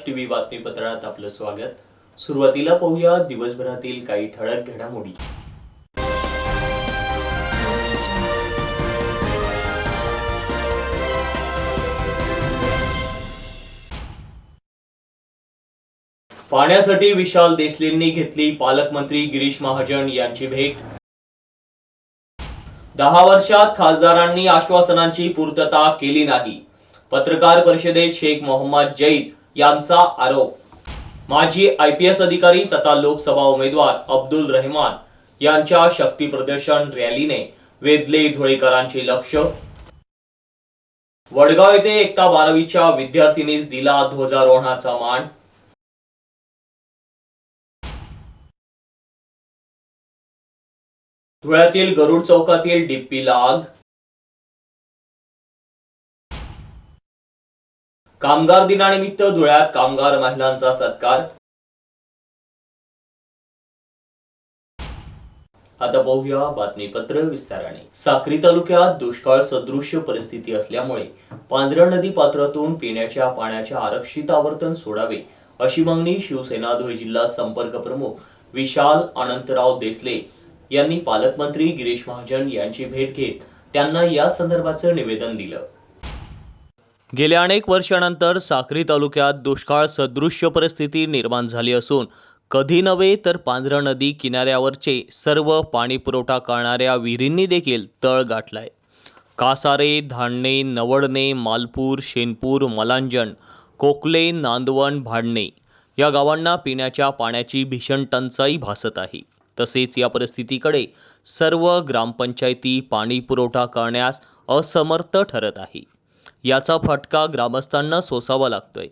नमस्कार टीव्ही बातमीपत्रात आपलं स्वागत. सुरुवातीला पाहूया दिवसभरातील काही ठळक घडामोडी. पाण्यासाठी विशाल देसलेंनी घेतली पालकमंत्री गिरीश महाजन यांची भेट. दहा वर्षात खासदारांनी आश्वासनांची पूर्तता केली नाही. पत्रकार परिषदेत शेख मोहम्मद जैद यांचा आरोप. माजी आय पी एस अधिकारी तथा लोकसभा उमेदवार अब्दुल रहमान यांच्या शक्ती प्रदर्शन रॅलीने वेधले धुळेकरांचे लक्ष. वडगाव येथे एकता बारावीच्या विद्यार्थिनीस दिला ध्वजारोहणाचा मान. धुळ्यातील गरुड चौकातील डिप्पीला आग कामगार दिनानिमित्त धुळ्यात कामगार महिलांचा सत्कार. आता पाहूया बातमीपत्र विस्ताराने. साक्री तालुक्यात दुष्काळ सदृश्य परिस्थिती असल्यामुळे पांढऱ्या नदी पात्रातून पिण्याच्या पाण्याचे आरक्षित आवर्तन सोडावे अशी मागणी शिवसेना धुळे जिल्हा संपर्क प्रमुख विशाल अनंतराव देसले यांनी पालकमंत्री गिरीश महाजन यांची भेट घेत त्यांना या संदर्भाचं निवेदन दिलं. गेल्या अनेक वर्षानंतर साक्री तालुक्यात दुष्काळ सदृश्य परिस्थिती निर्माण झाली असून कधी नव्हे तर पांझरा नदी किनाऱ्यावरचे सर्व पाणी पुरवठा करणाऱ्या विहिरींनी देखील तळ गाठलाय. कासारे धानणे नवडणे मालपूर शेनपूर मलांजण कोकले नांदवण भाडणे या गावांना पिण्याच्या पाण्याची भीषण टंचाई भासत आहे. तसेच या परिस्थितीकडे सर्व ग्रामपंचायती पाणी पुरवठा करण्यास असमर्थ ठरत आहे. याचा फटका ग्रामस्थांना सोसावा लागतोय.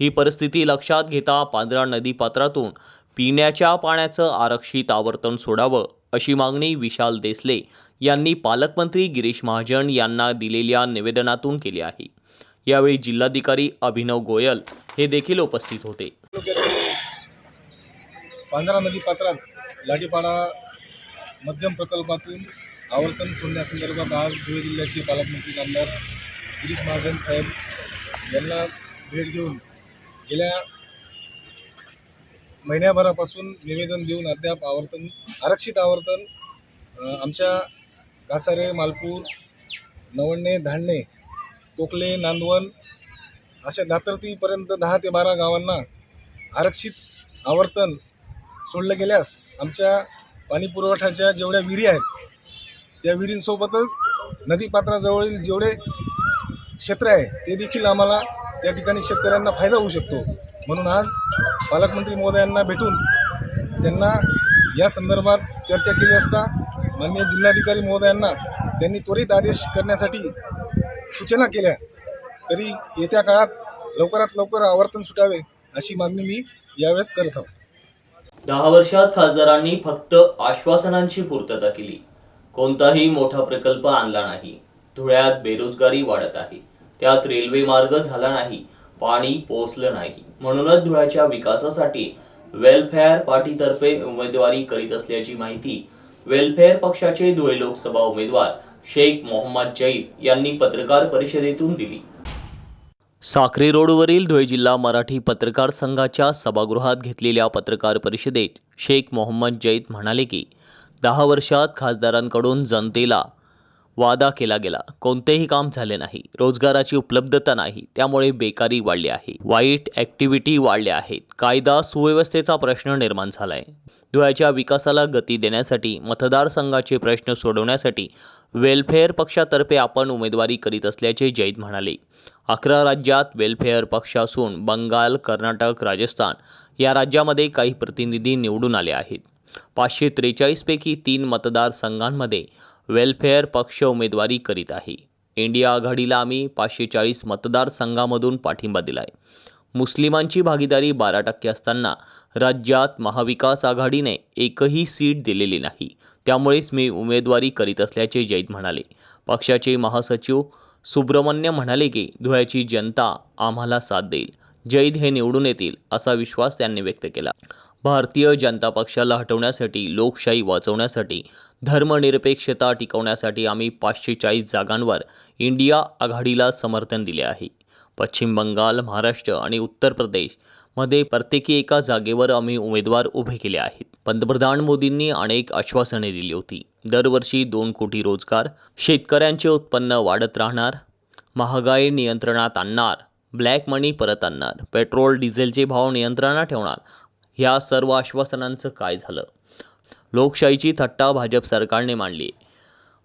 ही परिस्थिती लक्षात घेता पांढरा नदीपात्रातून पिण्याच्या पाण्याचं आरक्षित आवर्तन सोडावं अशी मागणी विशाल देसले यांनी पालकमंत्री गिरीश महाजन यांना दिलेल्या निवेदनातून केली आहे. यावेळी जिल्हाधिकारी अभिनव गोयल हे देखील उपस्थित होते. पांझरा नदीपात्रात लाठीपाडा मध्यम प्रकल्पातून आवर्तन सोडण्यासंदर्भात आज धुळे जिल्ह्याचे पालकमंत्री आमदार गिरीश महाजन साहेब यांना भेट घेऊन गेल्या महिन्याभरापासून निवेदन देऊन अद्याप आवर्तन आरक्षित आवर्तन आमच्या कासारे मालपूर नवण्णे धाडणे कोकले नांदवण अशा दातरतीपर्यंत दहा ते बारा गावांना आरक्षित आवर्तन सोडलं गेल्यास आमच्या पाणीपुरवठ्याच्या जेवढ्या विहिरी आहेत त्या विहिरींसोबतच नदीपात्राजवळील जेवढे क्षेत्र आहे ते देखील आम्हाला त्या ठिकाणी शेतकऱ्यांना फायदा होऊ शकतो. म्हणून आज पालकमंत्री महोदयांना भेटून त्यांना या संदर्भात चर्चा केली असता माननीय जिल्हाधिकारी महोदयांना त्यांनी त्वरित आदेश करण्यासाठी सूचना केल्या. तरी येत्या काळात लवकरात लवकर आवर्तन सुटावे अशी मागणी मी यावेळेस करत आहोत. दहा वर्षात खासदारांनी फक्त आश्वासनांची पूर्तता केली. कोणताही मोठा प्रकल्प आणला नाही. धुळ्यात बेरोजगारी वाढत आहे. त्यात रेल्वे मार्ग झाला नाही पाणी पोहोचलं नाही. म्हणूनच धुळ्याच्या विकासासाठी वेलफेअर पार्टीतर्फे उमेदवारी करीत असल्याची माहिती वेलफेअर पक्षाचे धुळे लोकसभा उमेदवार शेख मोहम्मद जैद यांनी पत्रकार परिषदेतून दिली. साक्री रोडवरील धुळे जिल्हा मराठी पत्रकार संघाच्या सभागृहात घेतलेल्या पत्रकार परिषदेत शेख मोहम्मद जैद म्हणाले की दहा वर्षात खासदारांकडून जनतेला वादा केला गेला. कोणतेही काम झाले नाही. रोजगाराची उपलब्धता नाही. त्यामुळे बेकारी वाढली आहे. वाईट ॲक्टिव्हिटी वाढल्या आहेत. कायदा सुव्यवस्थेचा प्रश्न निर्माण झाला आहे धुळ्याच्या विकासाला गती देण्यासाठी मतदारसंघाचे प्रश्न सोडवण्यासाठी वेलफेअर पक्षातर्फे आपण उमेदवारी करीत असल्याचे जैद म्हणाले. अकरा राज्यात वेलफेअर पक्ष असून बंगाल कर्नाटक राजस्थान या राज्यामध्ये काही प्रतिनिधी निवडून आले आहेत. पाचशे त्रेचाळीसपैकी तीन मतदारसंघांमध्ये वेलफेअर पक्ष उमेदवारी करीत आहे. इंडिया आघाडीला आम्ही पाचशे चाळीस मतदारसंघामधून पाठिंबा दिला आहे मुस्लिमांची भागीदारी बारा टक्के असताना राज्यात महाविकास आघाडीने एकही सीट दिलेली नाही. त्यामुळेच मी उमेदवारी करीत असल्याचे जैद म्हणाले. पक्षाचे महासचिव सुब्रमण्य म्हणाले की धुळ्याची जनता आम्हाला साथ देईल. जैद हे निवडून येतील असा विश्वास त्यांनी व्यक्त केला. भारतीय जनता पक्षाला हटवण्यासाठी लोकशाही वाचवण्यासाठी धर्मनिरपेक्षता टिकवण्यासाठी आम्ही पाचशे चाळीस जागांवर इंडिया आघाडीला समर्थन दिले आहे. पश्चिम बंगाल महाराष्ट्र आणि उत्तर प्रदेशमध्ये प्रत्येकी एका जागेवर आम्ही उमेदवार उभे केले आहेत. पंतप्रधान मोदींनी अनेक आश्वासने दिली होती. दरवर्षी दोन कोटी रोजगार शेतकऱ्यांचे उत्पन्न वाढत राहणार महागाई नियंत्रणात आणणार ब्लॅक मनी परत आणणार पेट्रोल डिझेलचे भाव नियंत्रणात ठेवणार ह्या सर्व आश्वासनांचं काय झालं? लोकशाहीची थट्टा भाजप सरकारने मांडली.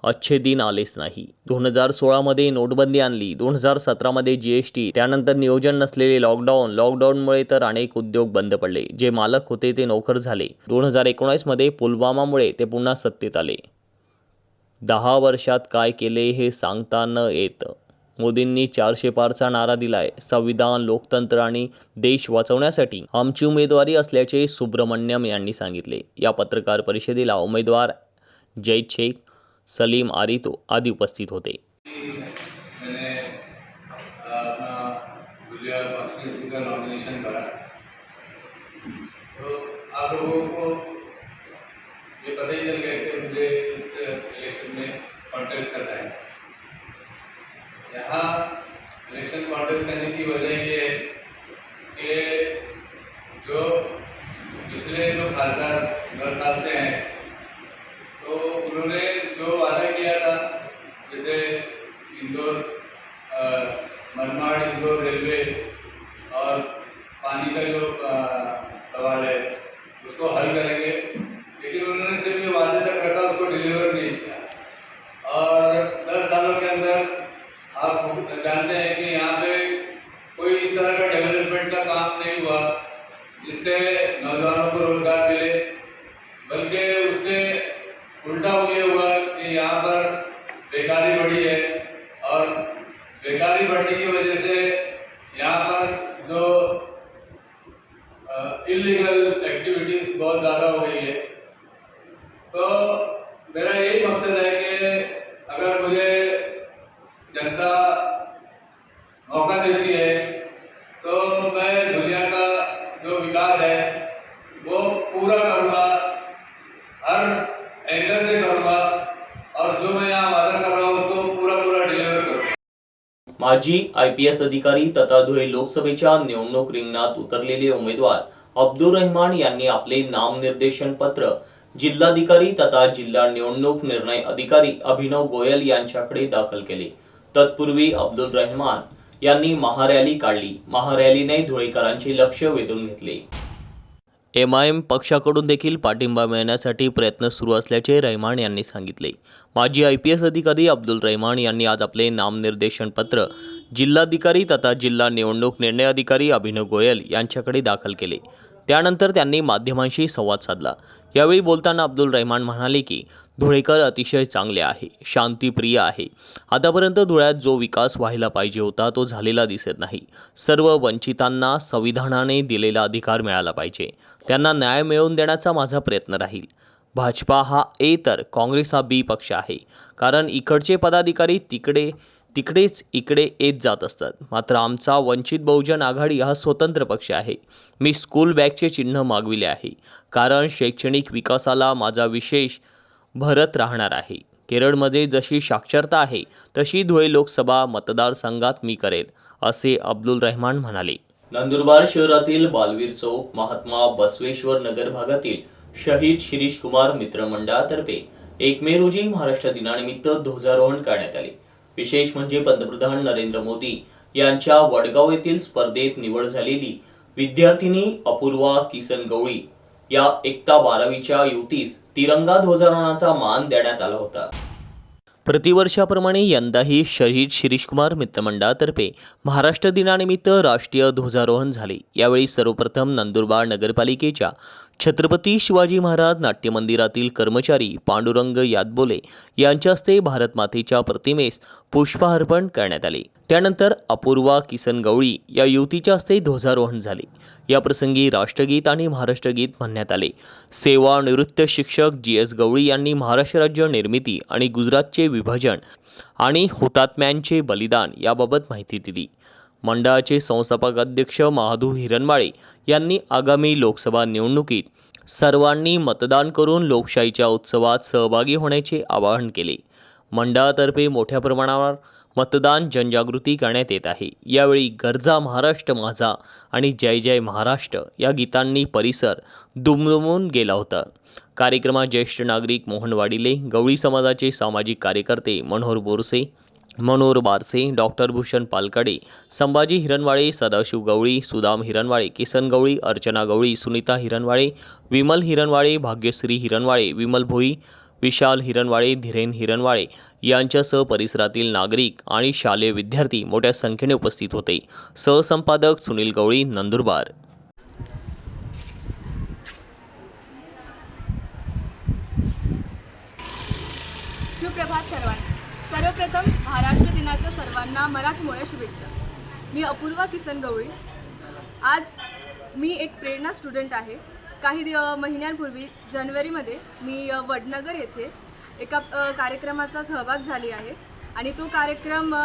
अच्छे दिन आलेच नाही. दोन हजार सोळामध्ये नोटबंदी आणली. दोन हजार सतरामध्ये जी एस टी. त्यानंतर नियोजन नसलेले लॉकडाऊन लॉकडाऊनमुळे तर अनेक उद्योग बंद पडले. जे मालक होते ते नोकर झाले. दोन हजार एकोणावीसमध्ये पुलवामामुळे ते पुन्हा सत्तेत आले. दहा वर्षात काय केले हे सांगता न येतं. मोदींनी चारशे पारचा नारा दिलाय. संविधान लोकतंत्र आणि देश वाचवण्यासाठी आमची उमेदवारी असल्याचे सुब्रमण्यम यांनी सांगितले. या पत्रकार परिषदेला उमेदवार जैद शेख सलीम आरितो आदी उपस्थित होते. ये पता ही चल गया कि मुझे इस इलेक्शन में कॉन्टेस्ट करना है। यहाँ इलेक्शन कॉन्टेस्ट करने की वजह ये है कि जो पिछले जो खासदार दस साल से हैं तो उन्होंने जो वादा किया था, जैसे इंदौर अ, मनमाड़ इंदौर रेलवे और पानी का जो अ, सवाल है उसको हल करेंगे लेकिन उन्होंने सिर्फ़ ये वादे तक रखा उसको डिलीवर नहीं किया और दस सालों के अंदर आप जानते हैं कि यहाँ पे कोई इस तरह का डेवलपमेंट का काम नहीं हुआ जिससे नौजवानों को रोज़गार मिले बल्कि उसके उल्टा हो ये हुआ कि यहाँ पर बेकारी बढ़ी है और बेकारी बढ़ने की वजह से यहाँ पर जो इलीगल एक्टिविटी बहुत ज़्यादा हो गई है। तो मेरा यही मकसद है कि अगर मुझे जनता मौका देती है तो मैं दुनिया का जो विकास है, वो पूरा करूँगा माजी आय पी एस अधिकारी तथा धुळे लोकसभेच्या निवडणूक रिंगणात उतरलेले उमेदवार अब्दुल रहमान यांनी आपले नामनिर्देशन पत्र जिल्हाधिकारी तथा जिल्हा निवडणूक निर्णय अधिकारी अभिनव गोयल यांच्याकडे दाखल केले. तत्पूर्वी अब्दुल रहमान यांनी महारॅली काढली. महारॅलीने धुळेकरांचे लक्ष वेधून घेतले. एम आय एम पक्षाकडून देखील पाठिंबा मिळण्यासाठी प्रयत्न सुरू असल्याचे रहमान यांनी सांगितले. माजी आय पी एस अधिकारी अब्दुल रहमान यांनी आज आपले नामनिर्देशन पत्र जिल्हाधिकारी तथा जिल्हा निवडणूक निर्णय अधिकारी अभिनव गोयल यांच्याकडे दाखल केले. त्यानंतर त्यांनी माध्यमांशी संवाद साधला. यावेळी बोलताना अब्दुल रहमान म्हणाले की धुळेकर अतिशय चांगले आहे शांतीप्रिय आहे. आतापर्यंत धुळ्यात जो विकास व्हायला पाहिजे होता तो झालेला दिसत नाही. सर्व वंचितांना संविधानाने दिलेला अधिकार मिळाला पाहिजे. त्यांना न्याय मिळवून देण्याचा माझा प्रयत्न राहील. भाजपा हा ए तर काँग्रेस हा बी पक्ष आहे. कारण इकडचे पदाधिकारी तिकडे तिकडेच इकडे येत जात असतात. मात्र आमचा वंचित बहुजन आघाडी हा स्वतंत्र पक्ष आहे. मी स्कूल बॅगचे चिन्ह मागविले आहे. कारण शैक्षणिक विकासाला माझा विशेष भरत राहणार आहे. केरळमध्ये जशी साक्षरता आहे तशी धुळे लोकसभा मतदारसंघात मी करेल असे अब्दुल रहमान म्हणाले. नंदुरबार शहरातील बालवीर चौक महात्मा बसवेश्वर नगर भागातील शहीद शिरीष कुमार मित्रमंडळातर्फे एक मे रोजी महाराष्ट्र दिनानिमित्त ध्वजारोहण करण्यात आले. विशेष म्हणजे पंतप्रधान नरेंद्र मोदी यांच्या वडगाव येथील स्पर्धेत निवड झालेली विद्यार्थिनी अपूर्वा किसन गवळी या एकता बारावीच्या युवतीस तिरंगा ध्वजारोहणाचा मान देण्यात आला होता. प्रतिवर्षाप्रमाणे यंदाही शहीद शिरीषकुमार मित्रमंडळातर्फे महाराष्ट्र दिनानिमित्त राष्ट्रीय ध्वजारोहण झाले. यावेळी सर्वप्रथम नंदुरबार नगरपालिकेच्या छत्रपती शिवाजी महाराज नाट्य मंदिरातील कर्मचारी पांडुरंग यादबोले यांच्या हस्ते भारतमातेच्या प्रतिमेस पुष्पहार्पण करण्यात आले. त्यानंतर अपूर्वा किसन गवळी या युवतीच्या हस्ते ध्वजारोहण झाले. या प्रसंगी राष्ट्रगीत आणि महाराष्ट्रगीत म्हणण्यात आले. सेवानिवृत्त शिक्षक जी एस गवळी यांनी महाराष्ट्र राज्य निर्मिती आणि गुजरातचे विभाजन आणि हुतात्म्यांचे बलिदान याबाबत माहिती दिली. मंडळाचे संस्थापक अध्यक्ष महादू हिरणमाळे यांनी आगामी लोकसभा निवडणुकीत सर्वांनी मतदान करून लोकशाहीच्या उत्सवात सहभागी होण्याचे आवाहन केले. मंडळातर्फे मोठ्या प्रमाणावर मतदान जनजागृती करण्यात येत आहे. यावेळी गरजा महाराष्ट्र माझा आणि जय जय महाराष्ट्र या गीतांनी परिसर दुमदुमून गेला होता. कार्यक्रमात ज्येष्ठ नागरिक मोहन वाडिले गवळी समाजाचे सामाजिक कार्यकर्ते मनोहर बोरसे मनोहर बारसे डॉक्टर भूषण पालकडे संभाजी हिरणवाळे सदाशिव गवळी सुदाम हिरणवाळे किसन गवळी अर्चना गवळी सुनीता हिरणवाळे विमल हिरणवाळे भाग्यश्री हिरणवाळे विमल भोई विशाल हिरणवाळे धीरेन हिरणवाळे यांच्यासह परिसरातील नागरिक आणि शालेय विद्यार्थी मोठ्या संख्येने उपस्थित होते. सहसंपादक सुनील गवळी नंदुरबार. सुप्रभात सर्वांना. सर्वप्रथम महाराष्ट्र दिनाच्या सर्वांना मराठमोळ्या शुभेच्छा. मी अपूर्वा किसन गवळी. आज मी एक प्रेरणा स्टुडंट आहे. काही दिव महिन्यांपूर्वी जानेवारीमध्ये मी वडनगर येथे एका कार्यक्रमाचा सहभाग झाली आहे आणि तो कार्यक्रम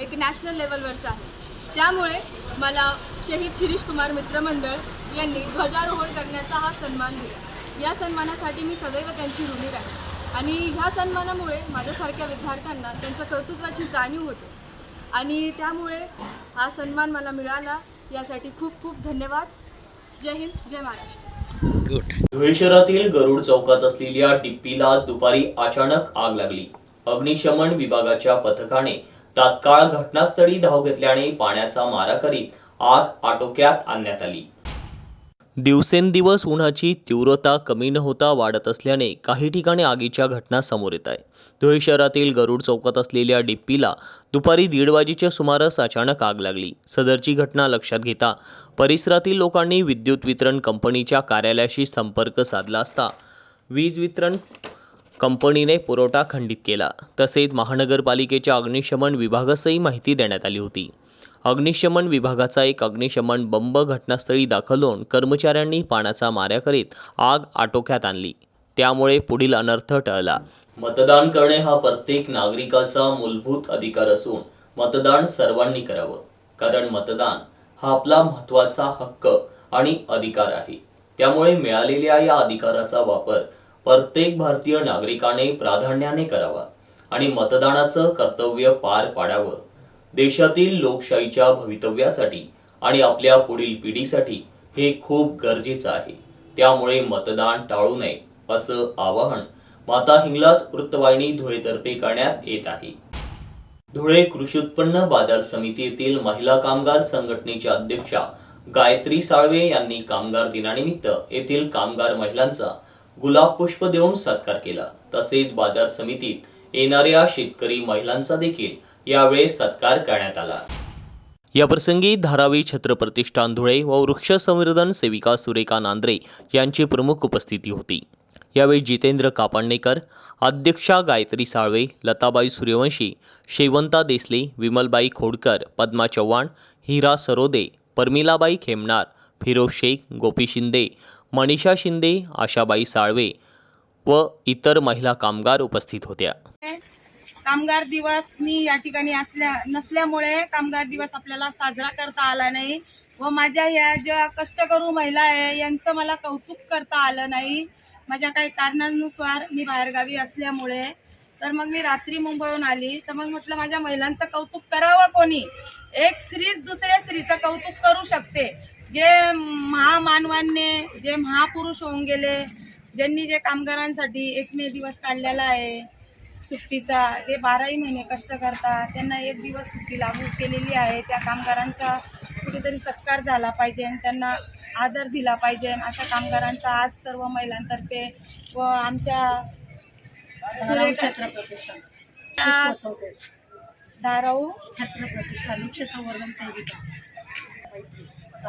एक नॅशनल लेवलवरचा आहे. त्यामुळे मला शहीद शिरीष कुमार मित्रमंडळ यांनी ध्वजारोहण करण्याचा हा सन्मान दिला. या सन्मानासाठी मी सदैव त्यांची ऋणी राहील आणि ह्या सन्मानामुळे माझ्यासारख्या विद्यार्थ्यांना त्यांच्या कर्तृत्वाची जाणीव होते. आणि त्यामुळे हा सन्मान मला मिळाला. यासाठी खूप खूप धन्यवाद. जय हिंद जय महाराष्ट्र. धुळे शहरातील गरुड चौकात असलेल्या डिप्पीला दुपारी अचानक आग लागली. अग्निशमन विभागाच्या पथकाने तात्काळ घटनास्थळी धाव घेतल्याने पाण्याचा मारा करीत आग आटोक्यात आणण्यात आली. दिवसेंदिवस उन्हाची तीव्रता कमी न होता वाढत असल्याने काही ठिकाणी आगीच्या घटना समोर येत आहे धुळे शहरातील गरुड चौकात असलेल्या डिप्पीला दुपारी दीड वाजेच्या सुमारास अचानक आग लागली. सदरची घटना लक्षात घेता परिसरातील लोकांनी विद्युत वितरण कंपनीच्या कार्यालयाशी संपर्क साधला असता वीज वितरण कंपनीने पुरवठा खंडित केला. तसेच महानगरपालिकेच्या अग्निशमन विभागासही माहिती देण्यात आली होती. अग्निशमन विभागाचा एक अग्निशमन बंब घटनास्थळी दाखल होऊन कर्मचाऱ्यांनी पाण्याचा माऱ्या करीत आग आटोक्यात आणली. त्यामुळे पुढील अनर्थ टळला. मतदान करणे हा प्रत्येक नागरिकाचा मूलभूत अधिकार असून मतदान सर्वांनी करावं कारण मतदान हा आपला महत्त्वाचा हक्क आणि अधिकार आहे. त्यामुळे मिळालेल्या या अधिकाराचा वापर प्रत्येक भारतीय नागरिकाने प्राधान्याने करावा आणि मतदानाचं कर्तव्य पार पाडावं. देशातील लोकशाहीच्या भवितव्यासाठी आणि आपल्या पुढील पिढीसाठी हे खूप गरजेचं आहे. त्यामुळे मतदान टाळू नये असं आवाहन माता हिंगलाज वृत्तवाहिनी धुळेतर्फे करण्यात येत आहे. धुळे कृषी उत्पन्न बाजार समिती महिला कामगार संघटनेच्या अध्यक्षा गायत्री साळवे यांनी कामगार दिनानिमित्त येथील कामगार महिलांचा गुलाब पुष्प देऊन सत्कार केला. तसेच बाजार समितीत येणाऱ्या शेतकरी महिलांचा देखील यावेळी सत्कार करण्यात आला. याप्रसंगी धारावी छत्रप्रतिष्ठान धुळे व वृक्ष संवर्धन सेविका सुरेखा नांद्रे यांची प्रमुख उपस्थिती होती. यावेळी जितेंद्र कापांडेकर अध्यक्षा गायत्री साळवे लताबाई सूर्यवंशी शेवंता देसले विमलबाई खोडकर पद्मा चव्हाण हिरा सरोदे परमिलाबाई खेमणार फिरोज शेख गोपी शिंदे मनीषा शिंदे आशाबाई साळवे व इतर महिला कामगार उपस्थित होत्या. कामगार दिवस मी या ठिकाणी असल्या नसल्यामुळे कामगार दिवस आपल्याला साजरा करता आला नाही. व माझ्या ह्या ज्या कष्टकरू महिला आहे यांचं मला कौतुक करता आलं नाही. माझ्या काही कारणानुसार मी बाहेरगावी असल्यामुळे. तर मग मी रात्री मुंबईहून आली. तर मग म्हटलं माझ्या महिलांचं कौतुक करावं कोणी? एक स्त्रीच दुसऱ्या स्त्रीचं कौतुक करू शकते. जे महामानवांनी जे महापुरुष होऊन गेले ज्यांनी जे कामगारांसाठी एक मे दिवस काढलेला आहे सुट्टीचा जे बाराही महिने कष्ट करतात त्यांना एक दिवस सुट्टी लागू केलेली आहे. त्या कामगारांचा कुठेतरी सत्कार झाला पाहिजे त्यांना आदर दिला पाहिजे. अशा कामगारांचा आज सर्व महिलांतर्फे व आमच्या आज धाराऊ छत्रप्रतिष्ठान वृक्ष संवर्धन सेविका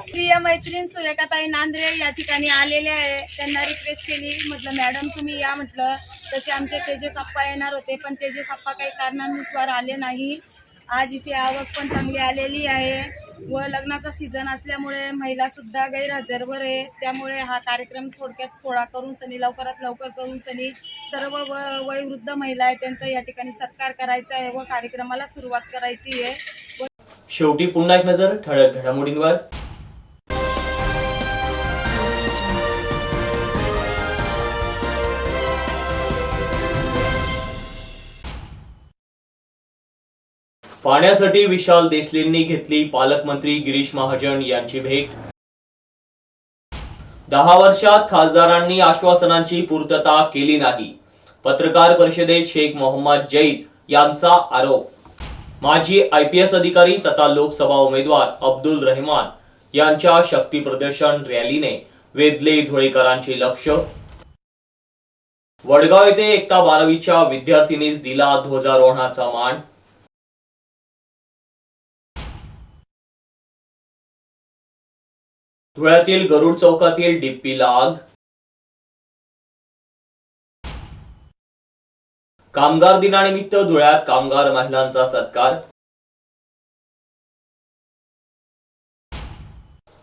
प्रिय मैत्रीण सुरेखाताई नांद्रे या ठिकाणी आलेले आहे. त्यांना रिक्वेस्ट केली. म्हटलं मॅडम तुम्ही या. म्हटलं तसे आमचे तेजस आप्पा येणार होते पण तेजस आप्पा काही कारणानुसार आले नाही. आज इथे आवक पण चांगली आलेली आहे व लग्नाचा सीझन असल्यामुळे महिला सुद्धा गैरहजरवर आहे. त्यामुळे हा कार्यक्रम थोडक्यात थोडा करून सनी लवकरात लवकर करून सनी सर्व व वयोवृद्ध महिला आहे त्यांचा या ठिकाणी सत्कार करायचा आहे व कार्यक्रमाला सुरुवात करायची आहे. शेवटी पुन्हा एक नजर ठळक घडामोडींवर. पाण्यासाठी विशाल देसलेंनी घेतली पालकमंत्री गिरीश महाजन यांची भेट. दहा वर्षात खासदारांनी आश्वासनांची पूर्तता केली नाही. पत्रकार परिषदेत शेख मोहम्मद जैद यांचा आरोप. माजी आय पी एस अधिकारी तथा लोकसभा उमेदवार अब्दुल रहमान यांच्या शक्ती प्रदर्शन रॅलीने वेधले धुळेकरांचे लक्ष. वडगाव येथे एकता बारावीच्या विद्यार्थिनीस दिला ध्वजारोहणाचा मान. धुळ्यातील गरुड चौकातील डिप्पीला आग कामगार दिनानिमित्त धुळ्यात कामगार महिलांचा सत्कार.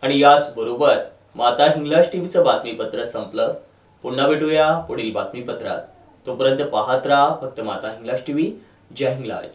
आणि याच बरोबर माता हिंगलाज टीव्हीचं बातमीपत्र संपलं. पुन्हा भेटूया पुढील बातमीपत्रात. तोपर्यंत पाहत राहा फक्त माता हिंगलाज टीव्ही. जय हिंगलाज.